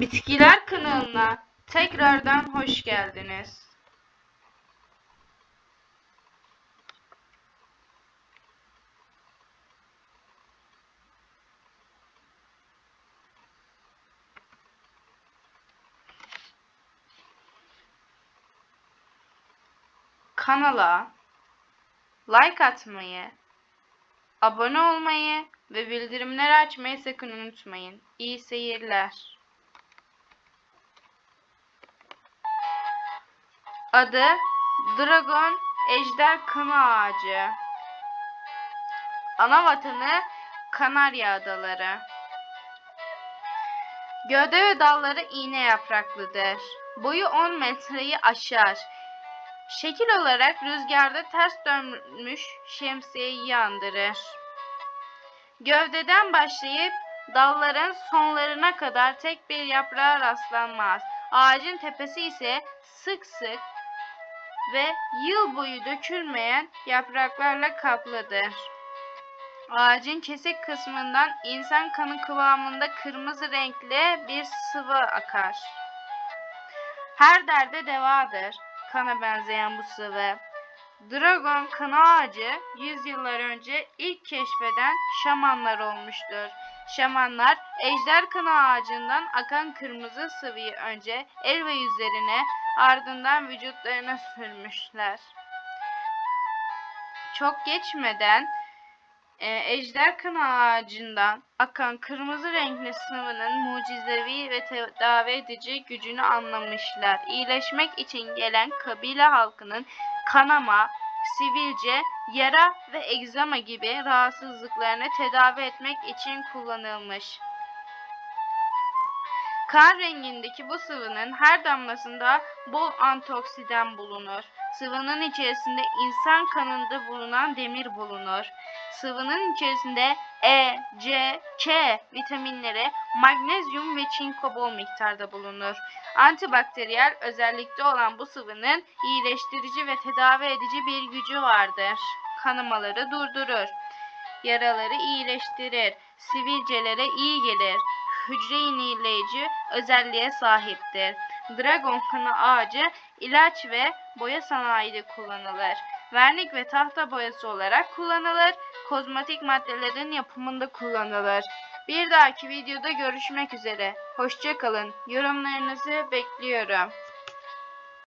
Bitkiler kanalına tekrardan hoş geldiniz. Kanala like atmayı, abone olmayı ve bildirimleri açmayı sakın unutmayın. İyi seyirler. Adı Dragon Ejder Kanı Ağacı. Ana vatanı Kanarya Adaları. Gövde ve dalları iğne yapraklıdır. Boyu 10 metreyi aşar. Şekil olarak rüzgarda ters dönmüş şemsiyeyi andırır. Gövdeden başlayıp dalların sonlarına kadar tek bir yaprağa rastlanmaz. Ağacın tepesi ise sık sık ve yıl boyu dökülmeyen yapraklarla kaplıdır. Ağacın kesik kısmından insan kanı kıvamında kırmızı renkli bir sıvı akar. Her derde devadır kana benzeyen bu sıvı. Dragon kanı ağacı yüzyıllar önce ilk keşfeden şamanlar olmuştur. Şamanlar ejder kanı ağacından akan kırmızı sıvıyı önce el ve yüzlerine ardından vücutlarına sürmüşler. Çok geçmeden e, ejder kanı ağacından akan kırmızı renkli sıvının mucizevi ve tedavi edici gücünü anlamışlar. İyileşmek için gelen kabile halkının kanama, sivilce, yara ve egzama gibi rahatsızlıklarını tedavi etmek için kullanılmış. Kan rengindeki bu sıvının her damlasında bol antioksidan bulunur. Sıvının içerisinde insan kanında bulunan demir bulunur. Sıvının içerisinde E, C, K vitaminleri, magnezyum ve çinko bol miktarda bulunur. Antibakteriyel özellikte olan bu sıvının iyileştirici ve tedavi edici bir gücü vardır. Kanamaları durdurur. Yaraları iyileştirir. Sivilcelere iyi gelir. Hücre yenileyici özelliğe sahiptir. Dragon kanı ağacı ilaç ve boya sanayide kullanılır. Vernik ve tahta boyası olarak kullanılır. Kozmetik maddelerin yapımında kullanılır. Bir dahaki videoda görüşmek üzere. Hoşçakalın. Yorumlarınızı bekliyorum.